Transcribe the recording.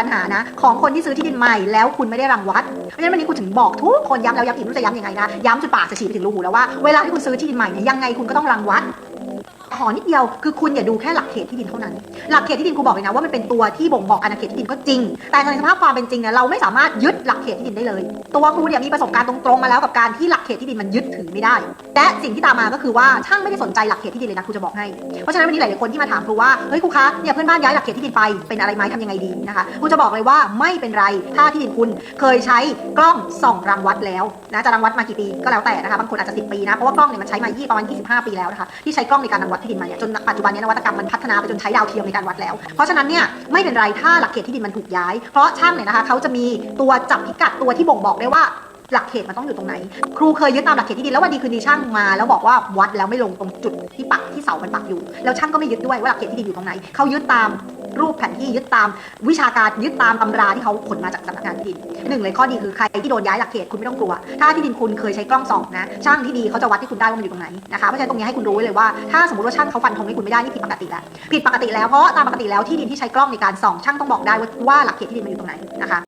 ปัญหานะของคนที่ซื้อที่ดินใหม่แล้วคุณไม่ได้รังวัดเพราะฉะนั้นวันนี้คุณถึงบอกทุกคนย้ำแล้วย้ำอีกไม่รู้จะย้ำยังไงนะย้ำจนปากจะฉีกไปถึงรูหูแล้วว่าเวลาที่คุณซื้อที่ดินใหม่เนี่ยยังไงคุณก็ต้องรังวัด ขอนิดเดียวคือคุณอย่าดูแค่หลักเขตที่ดินเท่านั้น หลักเขตที่ดินครูบอกเลยนะว่ามันเป็นตัวที่บ่งบอกอาณาเขตที่ดินก็จริง แต่ในสภาพความเป็นจริงเนี่ยเราไม่สามารถยึดหลักเขตที่ดินได้เลย ตัวครูเนี่ยมีประสบการณ์ตรงๆมาแล้วกับการที่หลักเขตที่ดินมันยึดถือไม่ได้ และสิ่งที่ตามมาก็คือว่าช่างไม่ได้สนใจหลักเขตที่ดินเลยนะครูจะบอกให้เพราะฉะนั้นวันนี้หลายๆคนที่มาถามครูว่าเฮ้ยครูคะเนี่ยเพื่อนบ้านย้ายหลักเขตที่ดินไปเป็นอะไรไหมทำยังไงดีนะคะครูจะบอกเลยว่าไม่เป็นไรถ้าที่ดินคุณเคยใช้กล้องส่องรังวัดแล้วนะจะรังวัดมากี่ปีก็แล้วแต่นะคะบางคนอาจจะ10ปีนะเพราะว่ากล้องเนี่ยมันใช้มายี่ประมาณ25 ปีแล้วนะคะที่ใช้กล้องในการรังวัดที่ดินมาเนี่ยจนปัจจุบันนี้นวัตกรรมมันพัฒนาไปจนใช้ดาวเทียมในการวัดแล้ว เพราะฉะนั้นเนี่ยไม่เป็นไรถ้าหลักเขตที่ดินมันถูกย้าย เพราะช่างเนี่ยนะคะเขาจะมีตัวจับพิกัดตัวที่บ่งบอกได้ว่าหลักเขตมันต้องอยู่ตรงไหน ครูเคยยึดตามหลักเขตที่ดินแล้ววันดีคืนดีช่างมาแล้วบอกว่าวัดแล้วไม่ลงตรงจุดที่ปักที่เสามันปักอยู่ แล้วช่างก็ไม่ยึดด้วยว่าหลักเขตที่ดินอยู่ตรงไหนเขายึดตาม รูปแผนที่ยึดตามวิชาการยึดตามตำราที่เขาขนมาจากสำนักงานที่ดินหนึ่งเลยข้อดีคือใครที่โดนย้ายหลักเขตคุณไม่ต้องกลัว ถ้าที่ดินคุณเคยใช้กล้องส่องนะช่างที่ดีเขาจะวัดที่คุณได้ว่ามันอยู่ตรงไหนนะคะเพราะฉะนั้นตรงนี้ให้คุณรู้ไว้เลยว่าถ้าสมมติว่าช่างเขาฟันธงให้คุณไม่ได้นี่ผิดปกติแล้วผิดปกติแล้วเพราะตามปกติแล้วที่ดินที่ใช้กล้องในการส่องช่างต้องบอกได้ว่าว่าหลักเขตที่ดินมันอยู่ตรงไหนนะคะ